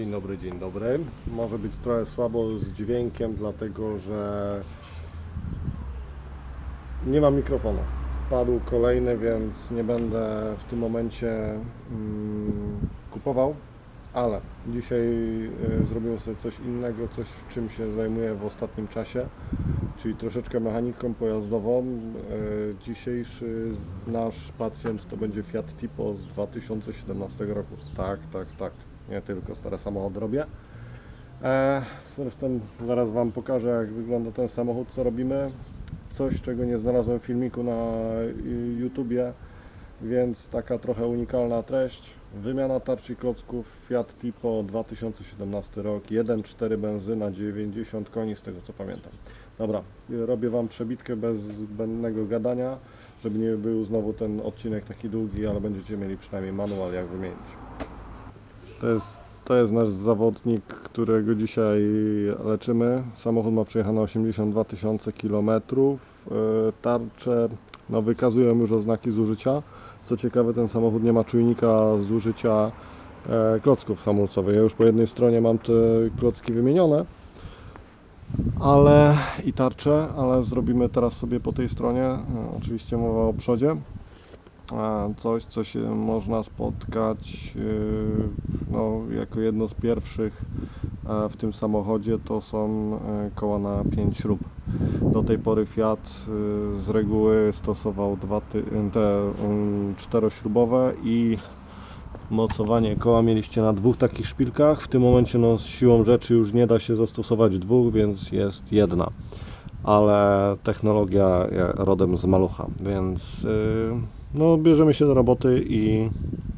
Dzień dobry, dzień dobry. Może być trochę słabo z dźwiękiem, dlatego że nie mam mikrofonu. Padł kolejny, więc nie będę w tym momencie mm, kupował, ale dzisiaj y, zrobimy sobie coś innego, coś czym się zajmuję w ostatnim czasie, czyli troszeczkę mechaniką pojazdową. Y, dzisiejszy nasz pacjent to będzie Fiat Tipo z 2017 roku. Tak, tak, tak. Nie tylko stare samochody robię. E, zresztą zaraz Wam pokażę jak wygląda ten samochód, co robimy. Coś, czego nie znalazłem w filmiku na YouTubie, więc taka trochę unikalna treść. Wymiana tarczy klocków Fiat Tipo 2017 rok, 1.4 benzyna, 90 koni z tego co pamiętam. Dobra, robię Wam przebitkę bez zbędnego gadania, żeby nie był znowu ten odcinek taki długi, ale będziecie mieli przynajmniej manual jak wymienić. To jest, to jest nasz zawodnik, którego dzisiaj leczymy. Samochód ma przejechane 82 tysiące kilometrów. E, Tarcze no, wykazują już oznaki zużycia. Co ciekawe, ten samochód nie ma czujnika zużycia e, klocków hamulcowych. Ja już po jednej stronie mam te klocki wymienione, ale i tarcze, ale zrobimy teraz sobie po tej stronie, e, oczywiście mowa o przodzie, coś, co się można spotkać e, no, jako jedno z pierwszych e, w tym samochodzie to są e, koła na 5 śrub. Do tej pory Fiat e, z reguły stosował dwa ty, te um, czterośrubowe i mocowanie koła mieliście na dwóch takich szpilkach. W tym momencie no, siłą rzeczy już nie da się zastosować dwóch, więc jest jedna. Ale technologia ja, rodem z malucha, więc yy, no, bierzemy się do roboty i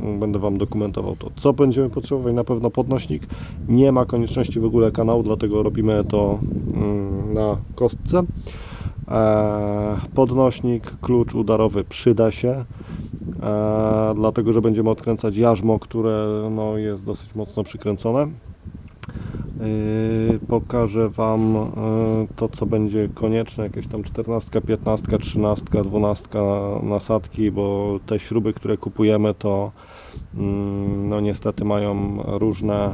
mm, będę Wam dokumentował to. Co będziemy potrzebować? Na pewno podnośnik. Nie ma konieczności w ogóle kanału, dlatego robimy to mm, na kostce. E, podnośnik, klucz udarowy przyda się, e, dlatego że będziemy odkręcać jarzmo, które no, jest dosyć mocno przykręcone. Yy, pokażę Wam yy, to, co będzie konieczne, jakieś tam 14, 15, 13, 12 nasadki, bo te śruby, które kupujemy, to mm, no niestety mają różne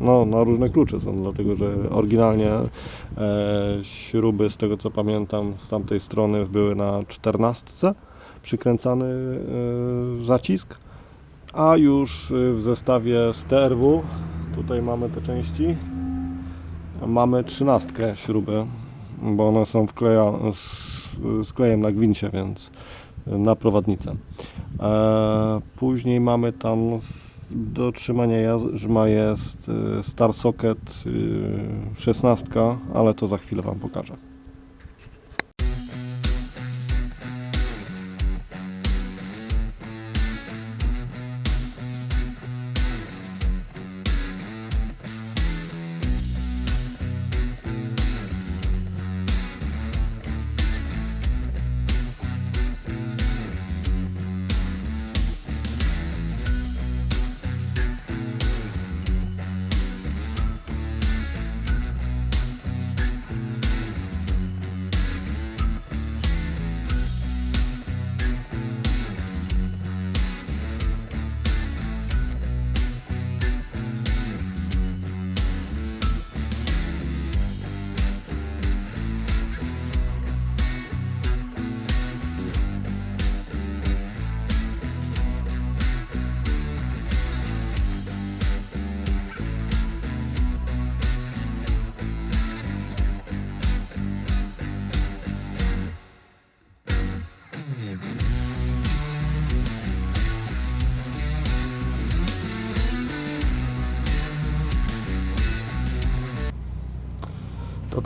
no, no różne klucze są, dlatego że oryginalnie e, śruby, z tego co pamiętam, z tamtej strony były na 14 przykręcany e, zacisk, a już w zestawie z TRW tutaj mamy te części. Mamy trzynastkę śruby bo one są wkleja, z, z klejem na gwincie więc na prowadnicę. E, później mamy tam do trzymania jarzma jest e, Star Socket e, 16 ale to za chwilę Wam pokażę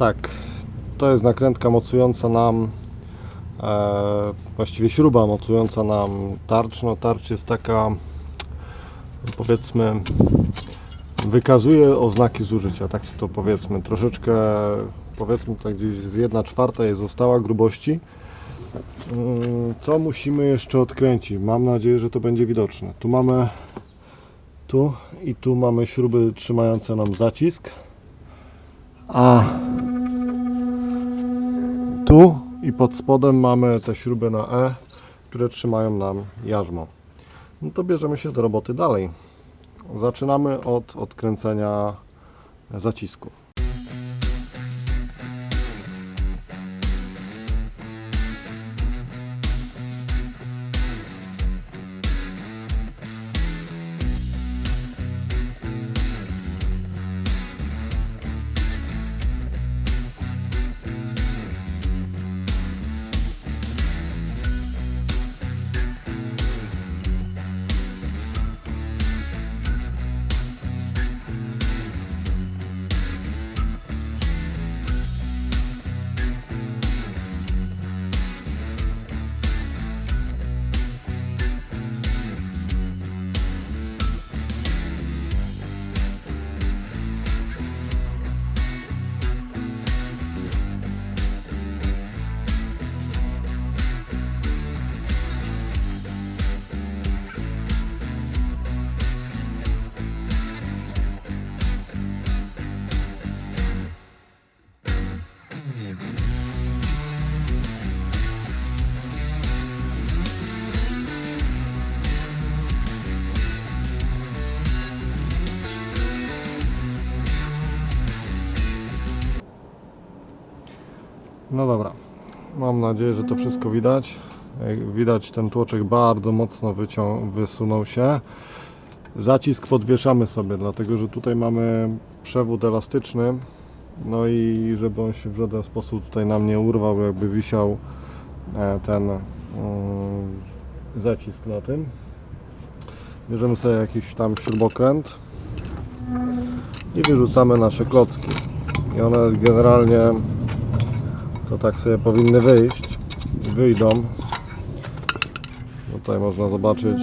tak, to jest nakrętka mocująca nam, e, właściwie śruba mocująca nam tarcz. No tarcz jest taka, powiedzmy, wykazuje oznaki zużycia, tak to powiedzmy. Troszeczkę, powiedzmy tak gdzieś z 1 czwarta jej została grubości. Mm, Co musimy jeszcze odkręcić? Mam nadzieję, że to będzie widoczne. Tu mamy, tu i tu mamy śruby trzymające nam zacisk. A tu i pod spodem mamy te śruby na E, które trzymają nam jarzmo. No to bierzemy się do roboty dalej. Zaczynamy od odkręcenia zacisku. No dobra, mam nadzieję, że to wszystko widać. Jak widać ten tłoczek bardzo mocno wysunął się. Zacisk podwieszamy sobie, dlatego że tutaj mamy przewód elastyczny. No i żeby on się w żaden sposób tutaj nam nie urwał, jakby wisiał e, ten mm, zacisk na tym. Bierzemy sobie jakiś tam śrubokręt i wyrzucamy nasze klocki. I one generalnie to tak sobie powinny wyjść. Wyjdą. Tutaj można zobaczyć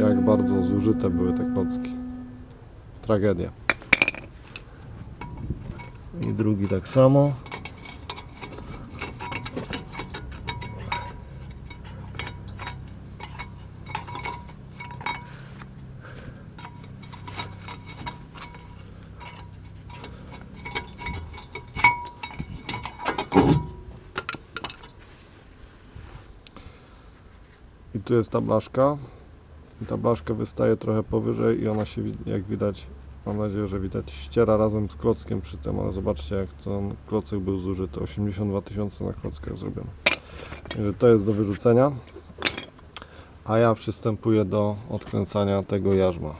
jak bardzo zużyte były te klocki. Tragedia. I drugi tak samo. Tu jest ta blaszka. I ta blaszka wystaje trochę powyżej i ona się, jak widać, mam nadzieję, że widać, ściera razem z klockiem przy tym, ale zobaczcie jak ten klocek był zużyty. 82 tysiące na klockach zrobiono. Także to jest do wyrzucenia. A ja przystępuję do odkręcania tego jarzma.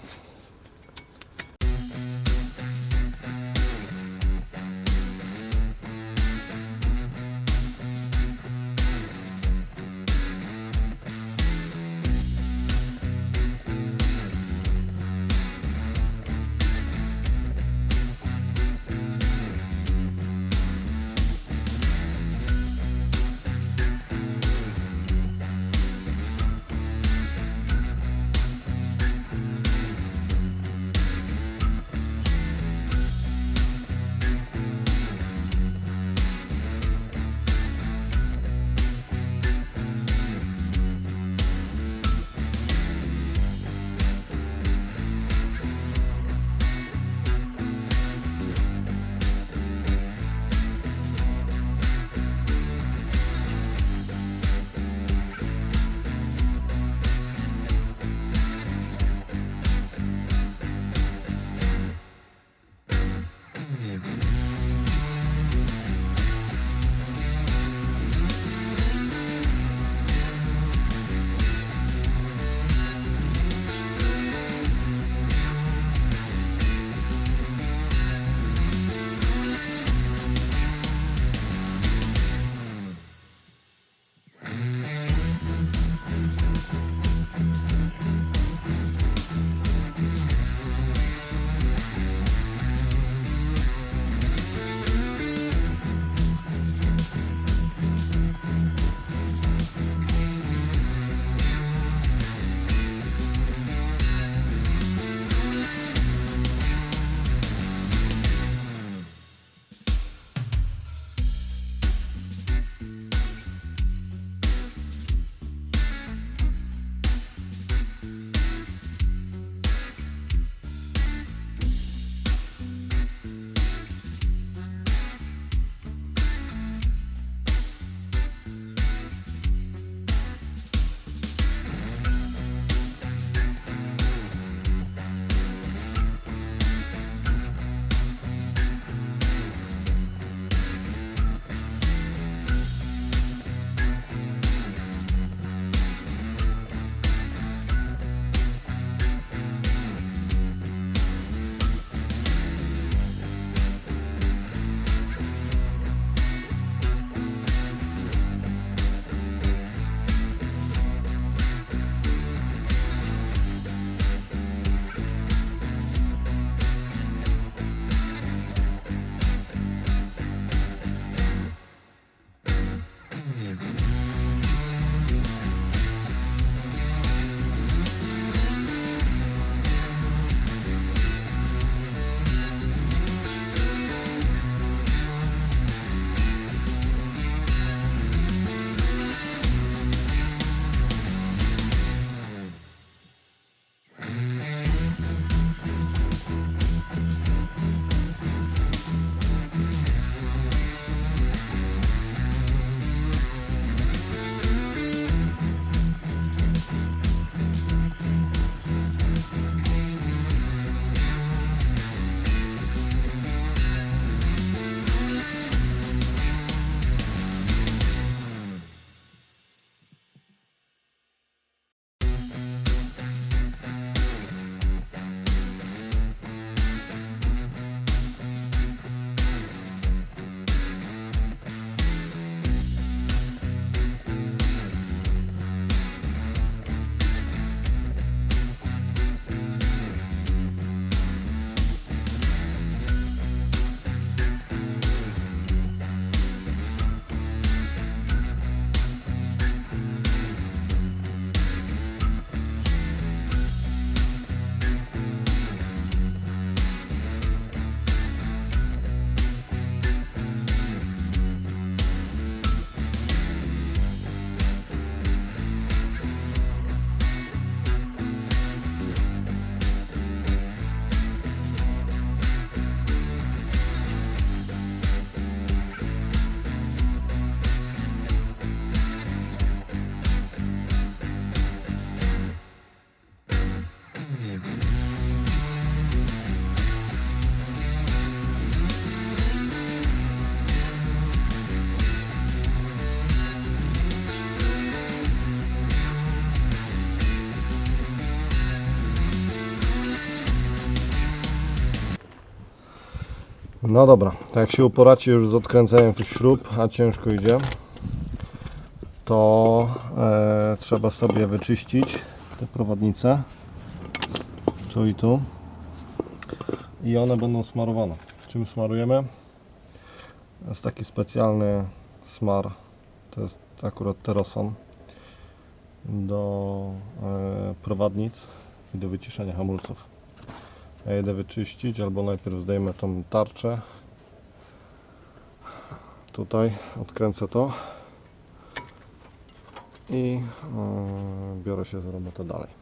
No dobra, tak jak się uporacie już z odkręceniem tych śrub, a ciężko idzie, to e, trzeba sobie wyczyścić te prowadnice, tu i tu i one będą smarowane. Czym smarujemy? Jest taki specjalny smar, to jest akurat Teroson do e, prowadnic i do wyciszenia hamulców. Ja jedę wyczyścić, albo najpierw zdejmę tą tarczę. Tutaj odkręcę to i e, biorę się za robotę dalej.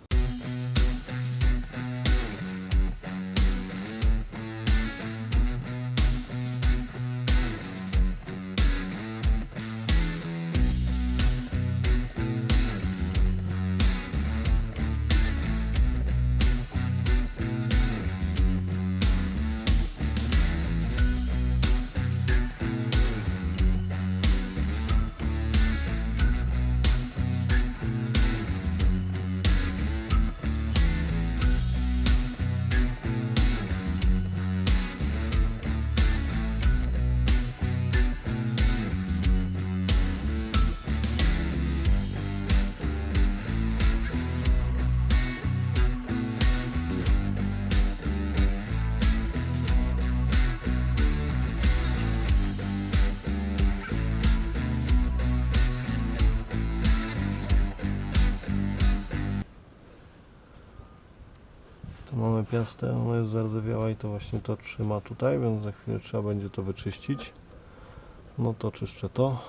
Piastę, ona jest zardzewiała i to właśnie to trzyma tutaj, więc za chwilę trzeba będzie to wyczyścić. No to czyszczę to.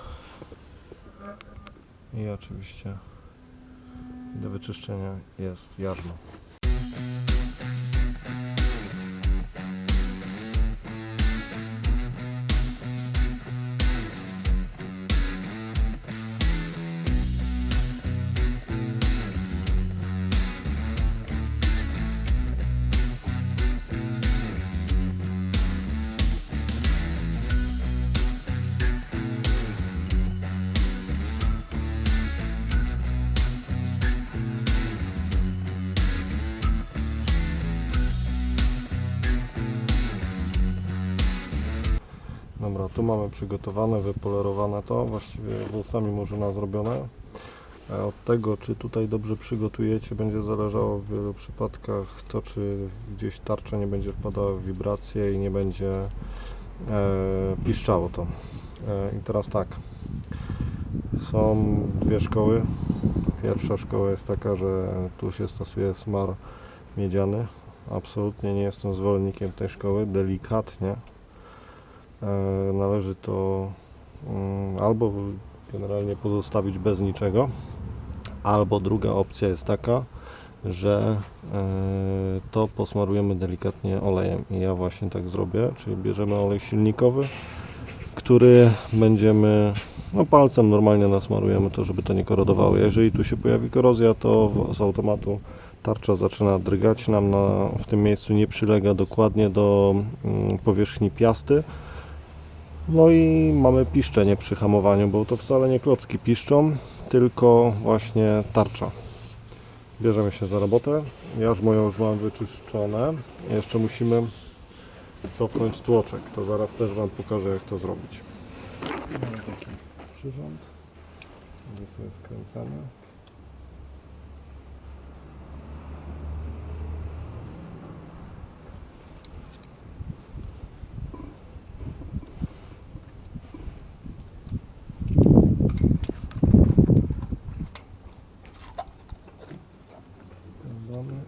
I oczywiście do wyczyszczenia jest jarzmo. Dobra, tu mamy przygotowane, wypolerowane to, właściwie włosami murzyna zrobione. E, Od tego, czy tutaj dobrze przygotujecie, będzie zależało w wielu przypadkach to, czy gdzieś tarcza nie będzie wpadała w wibracje i nie będzie e, piszczało to. E, I teraz tak, Są dwie szkoły. Pierwsza szkoła jest taka, że tu się stosuje smar miedziany. Absolutnie nie jestem zwolennikiem tej szkoły. Delikatnie należy to mm, albo generalnie pozostawić bez niczego, albo druga opcja jest taka, że e, to posmarujemy delikatnie olejem. I ja właśnie tak zrobię, czyli bierzemy olej silnikowy, który będziemy no palcem normalnie nasmarujemy to, żeby to nie korodowało. Jeżeli tu się pojawi korozja, to z automatu tarcza zaczyna drgać nam na, w tym miejscu nie przylega dokładnie do mm, powierzchni piasty. No i mamy piszczenie przy hamowaniu, bo to wcale nie klocki piszczą, tylko właśnie tarcza. Bierzemy się za robotę. Ja już moją już mam wyczyszczone. Jeszcze musimy cofnąć tłoczek. To zaraz też Wam pokażę jak to zrobić. Mamy taki przyrząd. Gdzie sobie skręcamy. Wkładamy.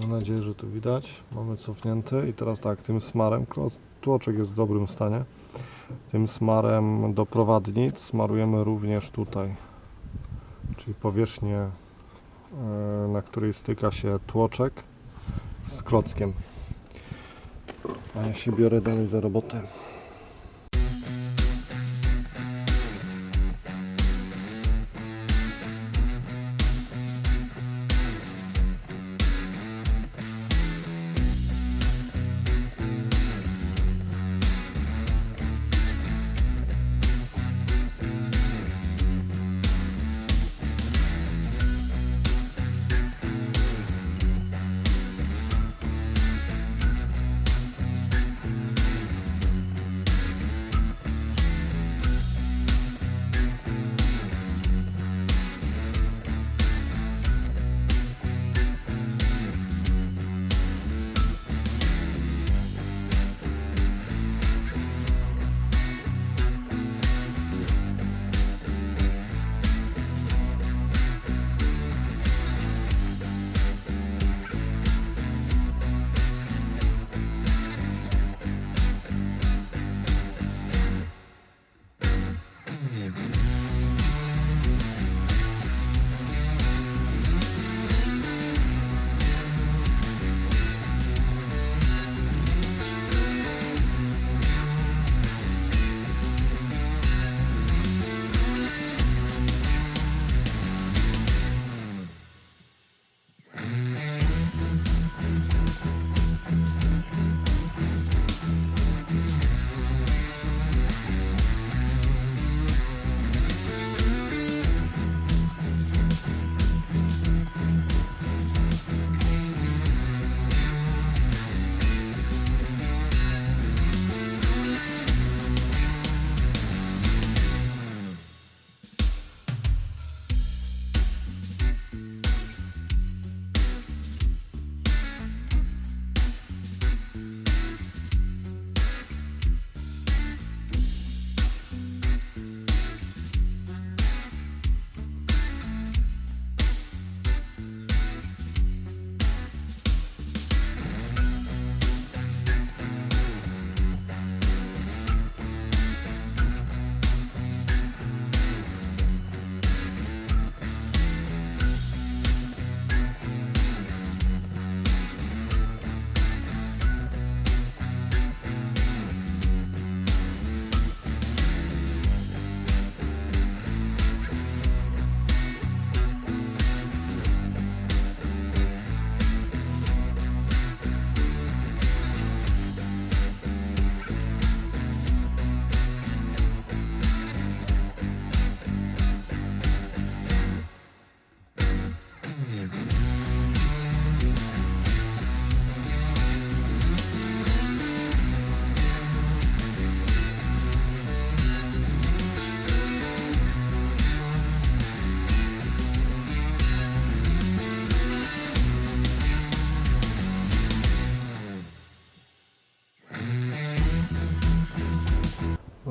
Mam nadzieję, że tu widać. Mamy cofnięte i teraz tak, tym smarem, tłoczek jest w dobrym stanie. Tym smarem do prowadnic smarujemy również tutaj. Czyli powierzchnię, e, na której styka się tłoczek z klockiem. A ja się biorę dalej za robotę.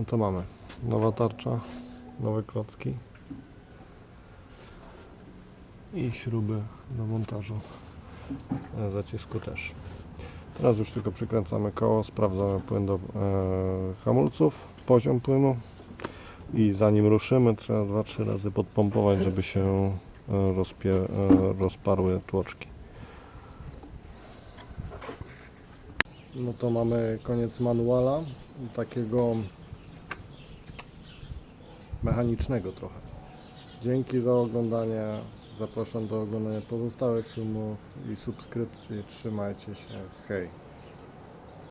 To mamy nowa tarcza, nowe klocki i śruby do montażu zacisku też. Teraz już tylko przykręcamy koło, sprawdzamy płyn do e, hamulców, poziom płynu i zanim ruszymy trzeba 2-3 razy podpompować, żeby się e, rozpie, e, rozparły tłoczki. No to mamy koniec manuala, takiego mechanicznego trochę. Dzięki za oglądanie. Zapraszam do oglądania pozostałych filmów i subskrypcji. Trzymajcie się. Hej.